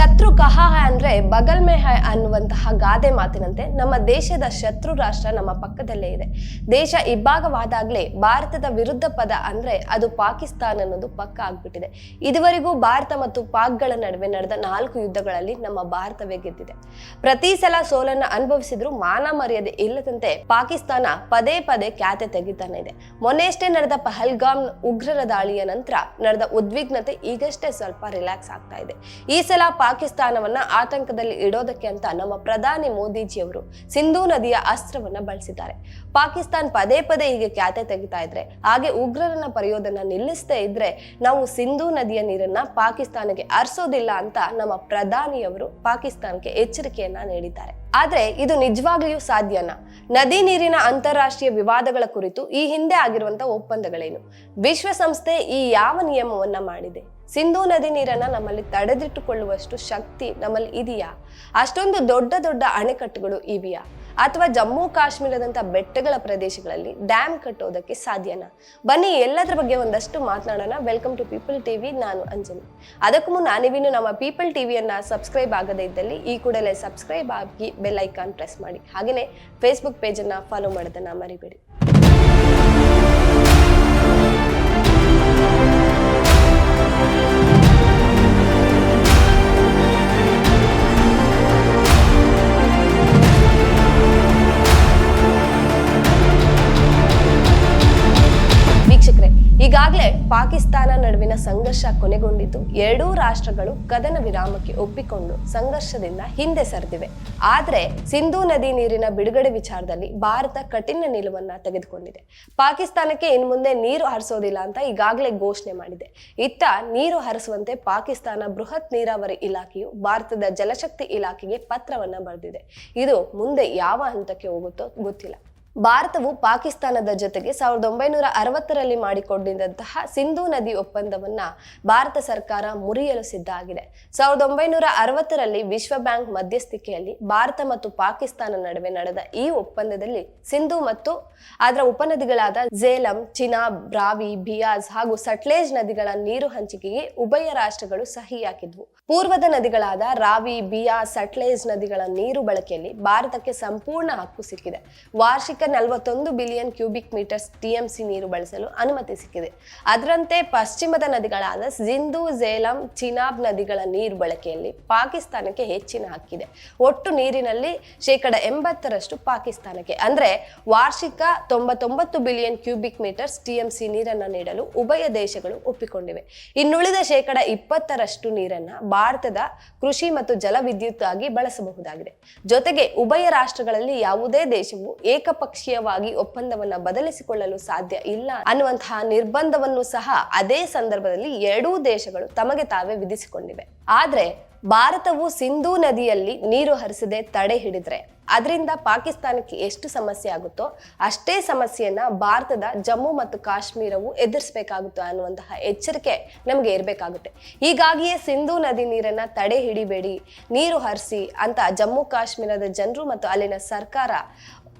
ಶತ್ರು ಕಹಾ ಅಂದ್ರೆ ಬಗಲ್ ಮೇ ಅನ್ನುವಂತಹ ಗಾದೆ ಮಾತಿನಂತೆ ನಮ್ಮ ದೇಶದ ಶತ್ರು ರಾಷ್ಟ್ರ ನಮ್ಮ ಪಕ್ಕದಲ್ಲೇ ಇದೆ. ದೇಶ ಇಬ್ಬಾಗವಾದಾಗ್ಲೇ ಭಾರತದ ವಿರುದ್ಧ ಪದ ಅಂದ್ರೆ ಅದು ಪಾಕಿಸ್ತಾನ ಅನ್ನೋದು ಪಕ್ಕ ಆಗ್ಬಿಟ್ಟಿದೆ. ಇದುವರೆಗೂ ಭಾರತ ಮತ್ತು ಪಾಕ್ಗಳ ನಡುವೆ ನಡೆದ ನಾಲ್ಕು ಯುದ್ಧಗಳಲ್ಲಿ ನಮ್ಮ ಭಾರತವೇ ಗೆದ್ದಿದೆ. ಪ್ರತಿ ಸಲ ಸೋಲನ್ನ ಅನುಭವಿಸಿದ್ರು ಮಾನ ಮರ್ಯಾದೆ ಇಲ್ಲದಂತೆ ಪಾಕಿಸ್ತಾನ ಪದೇ ಪದೇ ಖ್ಯಾತೆ ತೆಗಿತಾನೆ ಇದೆ. ಮೊನ್ನೆಯಷ್ಟೇ ನಡೆದ ಪಹಲ್ಗಾಮ್ ಉಗ್ರರ ದಾಳಿಯ ನಂತರ ನಡೆದ ಉದ್ವಿಗ್ನತೆ ಈಗಷ್ಟೇ ಸ್ವಲ್ಪ ರಿಲ್ಯಾಕ್ಸ್ ಆಗ್ತಾ ಇದೆ. ಈ ಸಲ ಪಾಕಿಸ್ತಾನವನ್ನ ಆತಂಕದಲ್ಲಿ ಇಡೋದಕ್ಕೆ ಅಂತ ನಮ್ಮ ಪ್ರಧಾನಿ ಮೋದಿಜಿಯವರು ಸಿಂಧೂ ನದಿಯ ಅಸ್ತ್ರವನ್ನ ಬಳಸಿದ್ದಾರೆ. ಪಾಕಿಸ್ತಾನ್ ಪದೇ ಪದೇ ಹೀಗೆ ಖ್ಯಾತೆ ತೆಗಿತಾ ಇದ್ರೆ, ಹಾಗೆ ಉಗ್ರರನ್ನ ಪರೆಯೋದನ್ನ ನಿಲ್ಲಿಸದೇ ಇದ್ರೆ ನಾವು ಸಿಂಧೂ ನದಿಯ ನೀರನ್ನ ಪಾಕಿಸ್ತಾನಕ್ಕೆ ಅರ್ಸೋದಿಲ್ಲ ಅಂತ ನಮ್ಮ ಪ್ರಧಾನಿಯವರು ಪಾಕಿಸ್ತಾನಕ್ಕೆ ಎಚ್ಚರಿಕೆಯನ್ನ ನೀಡಿದ್ದಾರೆ. ಆದ್ರೆ ಇದು ನಿಜವಾಗ್ಲಿಯೂ ಸಾಧ್ಯನ? ನದಿ ನೀರಿನ ಅಂತಾರಾಷ್ಟ್ರೀಯ ವಿವಾದಗಳ ಕುರಿತು ಈ ಹಿಂದೆ ಆಗಿರುವಂತಹ ಒಪ್ಪಂದಗಳೇನು? ವಿಶ್ವಸಂಸ್ಥೆ ಈ ಯಾವ ನಿಯಮವನ್ನ ಮಾಡಿದೆ? ಸಿಂಧೂ ನದಿ ನೀರನ್ನ ನಮ್ಮಲ್ಲಿ ತಡೆದಿಟ್ಟುಕೊಳ್ಳುವಷ್ಟು ಶಕ್ತಿ ನಮ್ಮಲ್ಲಿ ಇದೆಯಾ? ಅಷ್ಟೊಂದು ದೊಡ್ಡ ದೊಡ್ಡ ಅಣೆಕಟ್ಟುಗಳು ಇವೆಯಾ? ಅಥವಾ ಜಮ್ಮು ಕಾಶ್ಮೀರದಂತ ಬೆಟ್ಟಗಳ ಪ್ರದೇಶಗಳಲ್ಲಿ ಡ್ಯಾಮ್ ಕಟ್ಟೋದಕ್ಕೆ ಸಾಧ್ಯನಾ? ಬನ್ನಿ, ಎಲ್ಲದರ ಬಗ್ಗೆ ಒಂದಷ್ಟು ಮಾತನಾಡೋಣ. ವೆಲ್ಕಮ್ ಟು ಪೀಪಲ್ ಟಿವಿ, ನಾನು ಅಂಜನಿ ಅದಕ್ಕೂ ಮುನ್ನ ನೀವಿನ್ನು ನಮ್ಮ ಪೀಪಲ್ ಟಿವಿಯನ್ನ ಸಬ್ಸ್ಕ್ರೈಬ್ ಆಗದೇ ಇದ್ದಲ್ಲಿ ಈ ಕೂಡಲೇ ಸಬ್ಸ್ಕ್ರೈಬ್ ಆಗಿ ಬೆಲ್ ಐಕಾನ್ ಪ್ರೆಸ್ ಮಾಡಿ. ಹಾಗೆಯೇ ಫೇಸ್ಬುಕ್ ಪೇಜನ್ನು ಫಾಲೋ ಮಾಡೋದನ್ನ ಮರಿಬೇಡಿ. ಸಂಘರ್ಷ ಕೊನೆಗೊಂಡಿದ್ದು ಎರಡೂ ರಾಷ್ಟ್ರಗಳು ಕದನ ವಿರಾಮಕ್ಕೆ ಒಪ್ಪಿಕೊಂಡು ಸಂಘರ್ಷದಿಂದ ಹಿಂದೆ ಸರಿದಿವೆ. ಆದರೆ ಸಿಂಧೂ ನದಿ ನೀರಿನ ಬಿಡುಗಡೆ ವಿಚಾರದಲ್ಲಿ ಭಾರತ ಕಠಿಣ ನಿಲುವನ್ನ ತೆಗೆದುಕೊಂಡಿದೆ. ಪಾಕಿಸ್ತಾನಕ್ಕೆ ಇನ್ನು ಮುಂದೆ ನೀರು ಹರಿಸೋದಿಲ್ಲ ಅಂತ ಈಗಾಗಲೇ ಘೋಷಣೆ ಮಾಡಿದೆ. ಇತ್ತ ನೀರು ಹರಿಸುವಂತೆ ಪಾಕಿಸ್ತಾನ ಬೃಹತ್ ನೀರಾವರಿ ಇಲಾಖೆಯು ಭಾರತದ ಜಲಶಕ್ತಿ ಇಲಾಖೆಗೆ ಪತ್ರವನ್ನ ಬರೆದಿದೆ. ಇದು ಮುಂದೆ ಯಾವ ಹಂತಕ್ಕೆ ಹೋಗುತ್ತೋ ಗೊತ್ತಿಲ್ಲ. ಭಾರತವು ಪಾಕಿಸ್ತಾನದ ಜೊತೆಗೆ ಸಾವಿರದ ಒಂಬೈನೂರ ಅರವತ್ತರಲ್ಲಿ ಮಾಡಿಕೊಂಡಿದ್ದಂತಹ ಸಿಂಧೂ ನದಿ ಒಪ್ಪಂದವನ್ನ ಭಾರತ ಸರ್ಕಾರ ಮುರಿಯಲು ಸಿದ್ಧ ಆಗಿದೆ. ಸಾವಿರದ ಒಂಬೈನೂರ ಅರವತ್ತರಲ್ಲಿ ವಿಶ್ವ ಬ್ಯಾಂಕ್ ಮಧ್ಯಸ್ಥಿಕೆಯಲ್ಲಿ ಭಾರತ ಮತ್ತು ಪಾಕಿಸ್ತಾನ ನಡುವೆ ನಡೆದ ಈ ಒಪ್ಪಂದದಲ್ಲಿ ಸಿಂಧು ಮತ್ತು ಅದರ ಉಪನದಿಗಳಾದ ಝೇಲಂ ಚಿನಾಬ್ ರಾವಿ ಬಿಯಾಜ್ ಹಾಗೂ ಸಟ್ಲೇಜ್ ನದಿಗಳ ನೀರು ಹಂಚಿಕೆಗೆ ಉಭಯ ರಾಷ್ಟ್ರಗಳು ಸಹಿ ಹಾಕಿದ್ವು ಪೂರ್ವದ ನದಿಗಳಾದ ರಾವಿ ಬಿಯಾ ಸಟ್ಲೇಜ್ ನದಿಗಳ ನೀರು ಬಳಕೆಯಲ್ಲಿ ಭಾರತಕ್ಕೆ ಸಂಪೂರ್ಣ ಹಕ್ಕು ಸಿಕ್ಕಿದೆ. ವಾರ್ಷಿಕ ನಲವತ್ತೊಂದು ಬಿಲಿಯನ್ ಕ್ಯೂಬಿಕ್ ಮೀಟರ್ಸ್ ಟಿಎಂಸಿ ನೀರು ಬಳಸಲು ಅನುಮತಿ ಸಿಕ್ಕಿದೆ. ಅದರಂತೆ ಪಶ್ಚಿಮದ ನದಿಗಳಾದ ಸಿಂಧು ಝೇಲಂ ಚಿನಾಬ್ ನದಿಗಳ ನೀರು ಬಳಕೆಯಲ್ಲಿ ಪಾಕಿಸ್ತಾನಕ್ಕೆ ಹೆಚ್ಚಿನ ಹಕ್ಕಿದೆ. ಒಟ್ಟು ನೀರಿನಲ್ಲಿ ಶೇಕಡ ಎಂಬತ್ತರಷ್ಟು ಪಾಕಿಸ್ತಾನಕ್ಕೆ. ಅಂದ್ರೆ ವಾರ್ಷಿಕ ತೊಂಬತ್ತೊಂಬತ್ತು ಬಿಲಿಯನ್ ಕ್ಯೂಬಿಕ್ ಮೀಟರ್ಸ್ ಟಿಎಂಸಿ ನೀರನ್ನು ನೀಡಲು ಉಭಯ ದೇಶಗಳು ಒಪ್ಪಿಕೊಂಡಿವೆ. ಇನ್ನುಳಿದ ಶೇಕಡ ಇಪ್ಪತ್ತರಷ್ಟು ನೀರನ್ನ ಭಾರತದ ಕೃಷಿ ಮತ್ತು ಜಲವಿದ್ಯುತ್ ಆಗಿ ಬಳಸಬಹುದಾಗಿದೆ. ಜೊತೆಗೆ ಉಭಯ ರಾಷ್ಟ್ರಗಳಲ್ಲಿ ಯಾವುದೇ ದೇಶವು ಏಕಪಕ್ಷೀಯವಾಗಿ ಒಪ್ಪಂದವನ್ನ ಬದಲಿಸಿಕೊಳ್ಳಲು ಸಾಧ್ಯ ಇಲ್ಲ ಅನ್ನುವಂತಹ ನಿರ್ಬಂಧವನ್ನು ಸಹ ಅದೇ ಸಂದರ್ಭದಲ್ಲಿ ಎರಡೂ ದೇಶಗಳು ತಮಗೆ ತಾವೇ ವಿಧಿಸಿಕೊಂಡಿವೆ. ಆದ್ರೆ ಭಾರತವು ಸಿಂಧೂ ನದಿಯಲ್ಲಿ ನೀರು ಹರಿಸದೆ ತಡೆ ಹಿಡಿದ್ರೆ ಅದರಿಂದ ಪಾಕಿಸ್ತಾನಕ್ಕೆ ಎಷ್ಟು ಸಮಸ್ಯೆ ಆಗುತ್ತೋ ಅಷ್ಟೇ ಸಮಸ್ಯೆಯನ್ನ ಭಾರತದ ಜಮ್ಮು ಮತ್ತು ಕಾಶ್ಮೀರವು ಎದುರಿಸಬೇಕಾಗುತ್ತೋ ಅನ್ನುವಂತಹ ಎಚ್ಚರಿಕೆ ನಮಗೆ ಇರಬೇಕಾಗುತ್ತೆ. ಹೀಗಾಗಿಯೇ ಸಿಂಧೂ ನದಿ ನೀರನ್ನ ತಡೆ ಹಿಡಿಬೇಡಿ, ನೀರು ಹರಿಸಿ ಅಂತ ಜಮ್ಮು ಕಾಶ್ಮೀರದ ಜನರು ಮತ್ತು ಅಲ್ಲಿನ ಸರ್ಕಾರ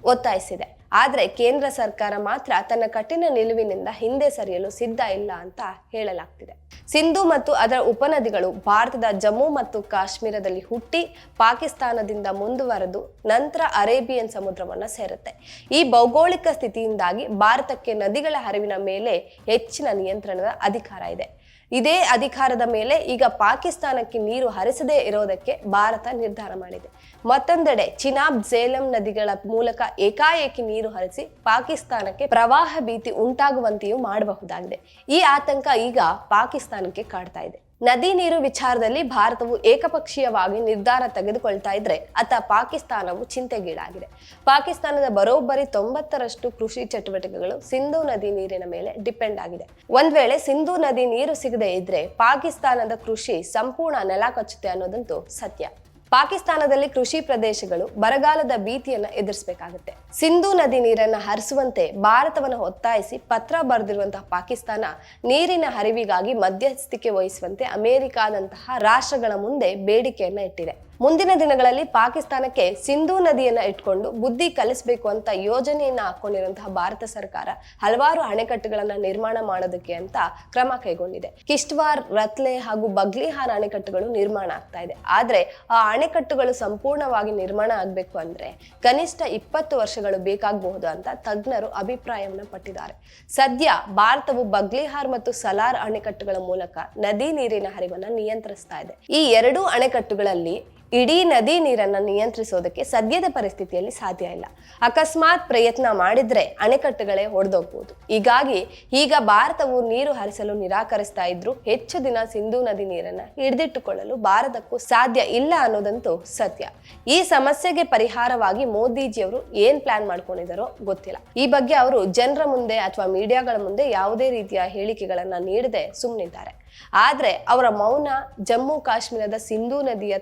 ಒತ್ತಾಯಿಸಿದೆ. ಆದರೆ ಕೇಂದ್ರ ಸರ್ಕಾರ ಮಾತ್ರ ತನ್ನ ಕಠಿಣ ನಿಲುವಿನಿಂದ ಹಿಂದೆ ಸರಿಯಲು ಸಿದ್ಧ ಇಲ್ಲ ಅಂತ ಹೇಳಲಾಗ್ತಿದೆ. ಸಿಂಧು ಮತ್ತು ಅದರ ಉಪನದಿಗಳು ಭಾರತದ ಜಮ್ಮು ಮತ್ತು ಕಾಶ್ಮೀರದಲ್ಲಿ ಹುಟ್ಟಿ ಪಾಕಿಸ್ತಾನದಿಂದ ಮುಂದುವರೆದು ನಂತರ ಅರೇಬಿಯನ್ ಸಮುದ್ರವನ್ನು ಸೇರುತ್ತೆ. ಈ ಭೌಗೋಳಿಕ ಸ್ಥಿತಿಯಿಂದಾಗಿ ಭಾರತಕ್ಕೆ ನದಿಗಳ ಹರಿವಿನ ಮೇಲೆ ಹೆಚ್ಚಿನ ನಿಯಂತ್ರಣದ ಅಧಿಕಾರ ಇದೆ. ಇದೇ ಅಧಿಕಾರದ ಮೇಲೆ ಈಗ ಪಾಕಿಸ್ತಾನಕ್ಕೆ ನೀರು ಹರಿಸದೇ ಇರೋದಕ್ಕೆ ಭಾರತ ನಿರ್ಧಾರ ಮಾಡಿದೆ. ಮತ್ತೊಂದೆಡೆ ಚಿನಾಬ್ ಝೇಲಂ ನದಿಗಳ ಮೂಲಕ ಏಕಾಏಕಿ ನೀರು ಹರಿಸಿ ಪಾಕಿಸ್ತಾನಕ್ಕೆ ಪ್ರವಾಹ ಭೀತಿ ಉಂಟಾಗುವಂತೆಯೂ ಮಾಡಬಹುದಾಗಿದೆ. ಈ ಆತಂಕ ಈಗ ಪಾಕಿಸ್ತಾನಕ್ಕೆ ಕಾಡ್ತಾ ಇದೆ. ನದಿ ನೀರು ವಿಚಾರದಲ್ಲಿ ಭಾರತವು ಏಕಪಕ್ಷೀಯವಾಗಿ ನಿರ್ಧಾರ ತೆಗೆದುಕೊಳ್ತಾ ಇದ್ರೆ ಅತ ಪಾಕಿಸ್ತಾನವು ಚಿಂತೆಗೀಡಾಗಿದೆ. ಪಾಕಿಸ್ತಾನದ ಬರೋಬ್ಬರಿ ತೊಂಬತ್ತರಷ್ಟು ಕೃಷಿ ಚಟುವಟಿಕೆಗಳು ಸಿಂಧೂ ನದಿ ನೀರಿನ ಮೇಲೆ ಡಿಪೆಂಡ್ ಆಗಿದೆ. ಒಂದ್ ವೇಳೆ ಸಿಂಧೂ ನದಿ ನೀರು ಸಿಗದೆ ಇದ್ರೆ ಪಾಕಿಸ್ತಾನದ ಕೃಷಿ ಸಂಪೂರ್ಣ ನೆಲ ಕಚ್ಚುತ್ತೆ ಅನ್ನೋದಂತೂ ಸತ್ಯ. ಪಾಕಿಸ್ತಾನದಲ್ಲಿ ಕೃಷಿ ಪ್ರದೇಶಗಳು ಬರಗಾಲದ ಭೀತಿಯನ್ನ ಎದುರಿಸಬೇಕಾಗುತ್ತೆ. ಸಿಂಧೂ ನದಿ ನೀರನ್ನ ಹರಿಸುವಂತೆ ಭಾರತವನ್ನು ಒತ್ತಾಯಿಸಿ ಪತ್ರ ಬರೆದಿರುವಂತಹ ಪಾಕಿಸ್ತಾನ ನೀರಿನ ಹರಿವಿಗಾಗಿ ಮಧ್ಯಸ್ಥಿಕೆ ವಹಿಸುವಂತೆ ಅಮೆರಿಕಾದಂತಹ ರಾಷ್ಟ್ರಗಳ ಮುಂದೆ ಬೇಡಿಕೆಯನ್ನ ಇಟ್ಟಿದೆ. ಮುಂದಿನ ದಿನಗಳಲ್ಲಿ ಪಾಕಿಸ್ತಾನಕ್ಕೆ ಸಿಂಧೂ ನದಿಯನ್ನ ಇಟ್ಕೊಂಡು ಬುದ್ಧಿ ಕಲಿಸಬೇಕು ಅಂತ ಯೋಜನೆಯನ್ನ ಹಾಕೊಂಡಿರುವಂತಹ ಭಾರತ ಸರ್ಕಾರ ಹಲವಾರು ಅಣೆಕಟ್ಟುಗಳನ್ನ ನಿರ್ಮಾಣ ಮಾಡೋದಕ್ಕೆ ಅಂತ ಕ್ರಮ ಕೈಗೊಂಡಿದೆ. ಕಿಶ್ಟ್ವಾರ್ ರತ್ಲೆ ಹಾಗೂ ಬಗ್ಲಿಹಾರ್ ಅಣೆಕಟ್ಟುಗಳು ನಿರ್ಮಾಣ ಆಗ್ತಾ ಇದೆ. ಆದ್ರೆ ಆ ಅಣೆಕಟ್ಟುಗಳು ಸಂಪೂರ್ಣವಾಗಿ ನಿರ್ಮಾಣ ಆಗ್ಬೇಕು ಅಂದ್ರೆ ಕನಿಷ್ಠ ಇಪ್ಪತ್ತು ವರ್ಷಗಳು ಬೇಕಾಗಬಹುದು ಅಂತ ತಜ್ಞರು ಅಭಿಪ್ರಾಯವನ್ನ ಪಟ್ಟಿದ್ದಾರೆ. ಸದ್ಯ ಭಾರತವು ಬಗ್ಲಿಹಾರ್ ಮತ್ತು ಸಲಾರ್ ಅಣೆಕಟ್ಟುಗಳ ಮೂಲಕ ನದಿ ನೀರಿನ ಹರಿವನ್ನ ನಿಯಂತ್ರಿಸ್ತಾ ಇದೆ. ಈ ಎರಡೂ ಅಣೆಕಟ್ಟುಗಳಲ್ಲಿ ಇಡೀ ನದಿ ನೀರನ್ನ ನಿಯಂತ್ರಿಸೋದಕ್ಕೆ ಸದ್ಯದ ಪರಿಸ್ಥಿತಿಯಲ್ಲಿ ಸಾಧ್ಯ ಇಲ್ಲ. ಅಕಸ್ಮಾತ್ ಪ್ರಯತ್ನ ಮಾಡಿದ್ರೆ ಅಣೆಕಟ್ಟುಗಳೇ ಒಡೆದೋಗ್ಬೋದು. ಹೀಗಾಗಿ ಈಗ ಭಾರತವು ನೀರು ಹರಿಸಲು ನಿರಾಕರಿಸ್ತಾ ಇದ್ರು ಹೆಚ್ಚು ದಿನ ಸಿಂಧೂ ನದಿ ನೀರನ್ನ ಹಿಡಿದಿಟ್ಟುಕೊಳ್ಳಲು ಭಾರತಕ್ಕೂ ಸಾಧ್ಯ ಇಲ್ಲ ಅನ್ನೋದಂತೂ ಸತ್ಯ. ಈ ಸಮಸ್ಯೆಗೆ ಪರಿಹಾರವಾಗಿ ಮೋದಿಜಿಯವರು ಏನ್ ಪ್ಲಾನ್ ಮಾಡ್ಕೊಂಡಿದಾರೋ ಗೊತ್ತಿಲ್ಲ. ಈ ಬಗ್ಗೆ ಅವರು ಜನರ ಮುಂದೆ ಅಥವಾ ಮೀಡಿಯಾಗಳ ಮುಂದೆ ಯಾವುದೇ ರೀತಿಯ ಹೇಳಿಕೆಗಳನ್ನ ನೀಡದೆ ಸುಮ್ಮನಿದ್ದಾರೆ ಆದ್ರೆ ಅವರ ಮೌನ ಜಮ್ಮು ಕಾಶ್ಮೀರದ ಸಿಂಧೂ ನದಿಯ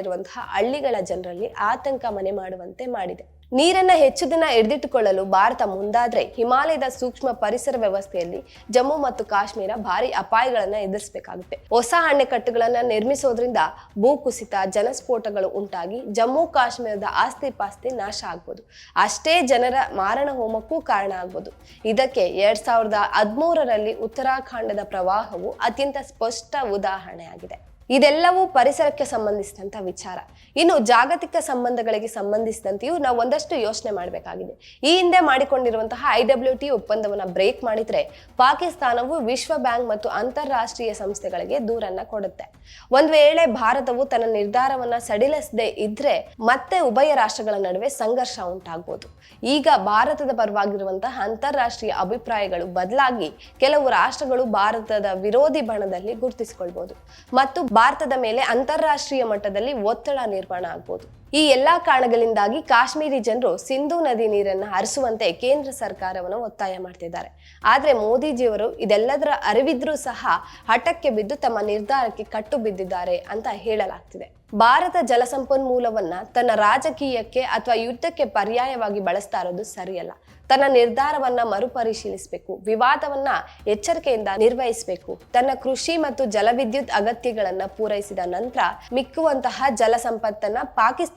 ತಟಗಳಲ್ಲಿರುವಂತಹ ಹಳ್ಳಿಗಳ ಜನರಲ್ಲಿ ಆತಂಕ ಮನೆ ಮಾಡುವಂತೆ ಮಾಡಿದೆ. ನೀರನ್ನ ಹೆಚ್ಚು ದಿನ ಹಿಡಿದಿಟ್ಟುಕೊಳ್ಳಲು ಭಾರತ ಮುಂದಾದ್ರೆ ಹಿಮಾಲಯದ ಸೂಕ್ಷ್ಮ ಪರಿಸರ ವ್ಯವಸ್ಥೆಯಲ್ಲಿ ಜಮ್ಮು ಮತ್ತು ಕಾಶ್ಮೀರ ಭಾರಿ ಅಪಾಯಗಳನ್ನ ಎದುರಿಸಬೇಕಾಗುತ್ತೆ. ಹೊಸ ಅಣೆಕಟ್ಟುಗಳನ್ನ ನಿರ್ಮಿಸೋದ್ರಿಂದ ಭೂಕುಸಿತ, ಜನಸ್ಫೋಟಗಳು ಉಂಟಾಗಿ ಜಮ್ಮು ಕಾಶ್ಮೀರದ ಆಸ್ತಿ ಪಾಸ್ತಿ ನಾಶ ಆಗ್ಬೋದು. ಅಷ್ಟೇ ಜನರ ಮಾರಣ ಹೋಮಕ್ಕೂ ಕಾರಣ ಆಗ್ಬೋದು. ಇದಕ್ಕೆ ಎರಡ್ ಸಾವಿರದ ಹದಿಮೂರರಲ್ಲಿ ಉತ್ತರಾಖಂಡದ ಪ್ರವಾಹವು ಅತ್ಯಂತ ಸ್ಪಷ್ಟ ಉದಾಹರಣೆಯಾಗಿದೆ. ಇದೆಲ್ಲವೂ ಪರಿಸರಕ್ಕೆ ಸಂಬಂಧಿಸಿದಂಥ ವಿಚಾರ. ಇನ್ನು ಜಾಗತಿಕ ಸಂಬಂಧಗಳಿಗೆ ಸಂಬಂಧಿಸಿದಂತೆಯೂ ನಾವು ಒಂದಷ್ಟು ಯೋಚನೆ ಮಾಡಬೇಕಾಗಿದೆ. ಈ ಹಿಂದೆ ಮಾಡಿಕೊಂಡಿರುವಂತಹ ಐ ಡಬ್ಲ್ಯೂ ಟಿ ಒಪ್ಪಂದವನ್ನ ಬ್ರೇಕ್ ಮಾಡಿದ್ರೆ ಪಾಕಿಸ್ತಾನವು ವಿಶ್ವ ಬ್ಯಾಂಕ್ ಮತ್ತು ಅಂತಾರಾಷ್ಟ್ರೀಯ ಸಂಸ್ಥೆಗಳಿಗೆ ದೂರನ್ನ ಕೊಡುತ್ತೆ. ಒಂದು ವೇಳೆ ಭಾರತವು ತನ್ನ ನಿರ್ಧಾರವನ್ನ ಸಡಿಲಿಸದೆ ಇದ್ರೆ ಮತ್ತೆ ಉಭಯ ರಾಷ್ಟ್ರಗಳ ನಡುವೆ ಸಂಘರ್ಷ ಉಂಟಾಗಬಹುದು ಈಗ ಭಾರತದ ಪರವಾಗಿರುವಂತಹ ಅಂತಾರಾಷ್ಟ್ರೀಯ ಅಭಿಪ್ರಾಯಗಳು ಬದಲಾಗಿ ಕೆಲವು ರಾಷ್ಟ್ರಗಳು ಭಾರತದ ವಿರೋಧಿ ಬಣದಲ್ಲಿ ಗುರುತಿಸಿಕೊಳ್ಬಹುದು ಮತ್ತು ಭಾರತದ ಮೇಲೆ ಅಂತಾರಾಷ್ಟ್ರೀಯ ಮಟ್ಟದಲ್ಲಿ ಒತ್ತಡ ನಿರ್ಮಾಣ ಆಗ್ಬೋದು. ಈ ಎಲ್ಲಾ ಕಾರಣಗಳಿಂದಾಗಿ ಕಾಶ್ಮೀರಿ ಜನರು ಸಿಂಧೂ ನದಿ ನೀರನ್ನು ಹರಿಸುವಂತೆ ಕೇಂದ್ರ ಸರ್ಕಾರವನ್ನು ಒತ್ತಾಯ ಮಾಡ್ತಿದ್ದಾರೆ. ಆದರೆ ಮೋದಿಜಿಯವರು ಇದೆಲ್ಲದರ ಅರಿವಿದ್ರೂ ಸಹ ಹಠಕ್ಕೆ ಬಿದ್ದು ತಮ್ಮ ನಿರ್ಧಾರಕ್ಕೆ ಕಟ್ಟು ಬಿದ್ದಿದ್ದಾರೆ ಅಂತ ಹೇಳಲಾಗ್ತಿದೆ. ಭಾರತ ಜಲಸಂಪನ್ಮೂಲವನ್ನ ತನ್ನ ರಾಜಕೀಯಕ್ಕೆ ಅಥವಾ ಯುದ್ಧಕ್ಕೆ ಪರ್ಯಾಯವಾಗಿ ಬಳಸ್ತಾ ಇರೋದು ಸರಿಯಲ್ಲ. ತನ್ನ ನಿರ್ಧಾರವನ್ನ ಮರುಪರಿಶೀಲಿಸಬೇಕು, ವಿವಾದವನ್ನ ಎಚ್ಚರಿಕೆಯಿಂದ ನಿರ್ವಹಿಸಬೇಕು. ತನ್ನ ಕೃಷಿ ಮತ್ತು ಜಲವಿದ್ಯುತ್ ಅಗತ್ಯಗಳನ್ನ ಪೂರೈಸಿದ ನಂತರ ಮಿಕ್ಕುವಂತಹ ಜಲ ಸಂಪತ್ತನ್ನ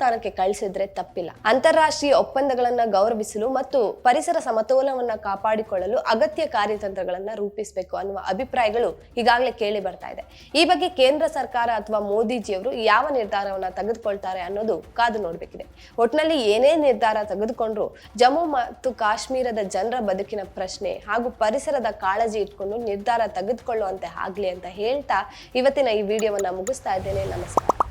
ಪಾಕಿಸ್ತಾನಕ್ಕೆ ಕಳಿಸಿದ್ರೆ ತಪ್ಪಿಲ್ಲ. ಅಂತಾರಾಷ್ಟ್ರೀಯ ಒಪ್ಪಂದಗಳನ್ನ ಗೌರವಿಸಲು ಮತ್ತು ಪರಿಸರ ಸಮತೋಲನವನ್ನ ಕಾಪಾಡಿಕೊಳ್ಳಲು ಅಗತ್ಯ ಕಾರ್ಯತಂತ್ರಗಳನ್ನ ರೂಪಿಸಬೇಕು ಅನ್ನುವ ಅಭಿಪ್ರಾಯಗಳು ಈಗಾಗಲೇ ಕೇಳಿ ಬರ್ತಾ ಇದೆ. ಈ ಬಗ್ಗೆ ಕೇಂದ್ರ ಸರ್ಕಾರ ಅಥವಾ ಮೋದಿಜಿಯವರು ಯಾವ ನಿರ್ಧಾರವನ್ನ ತೆಗೆದುಕೊಳ್ತಾರೆ ಅನ್ನೋದು ಕಾದು ನೋಡ್ಬೇಕಿದೆ. ಒಟ್ನಲ್ಲಿ ಏನೇ ನಿರ್ಧಾರ ತೆಗೆದುಕೊಂಡ್ರು ಜಮ್ಮು ಮತ್ತು ಕಾಶ್ಮೀರದ ಜನರ ಬದುಕಿನ ಪ್ರಶ್ನೆ ಹಾಗೂ ಪರಿಸರದ ಕಾಳಜಿ ಇಟ್ಕೊಂಡು ನಿರ್ಧಾರ ತೆಗೆದುಕೊಳ್ಳುವಂತೆ ಆಗ್ಲಿ ಅಂತ ಹೇಳ್ತಾ ಇವತ್ತಿನ ಈ ವಿಡಿಯೋವನ್ನ ಮುಗಿಸ್ತಾ ಇದ್ದೇನೆ. ನಮಸ್ಕಾರ.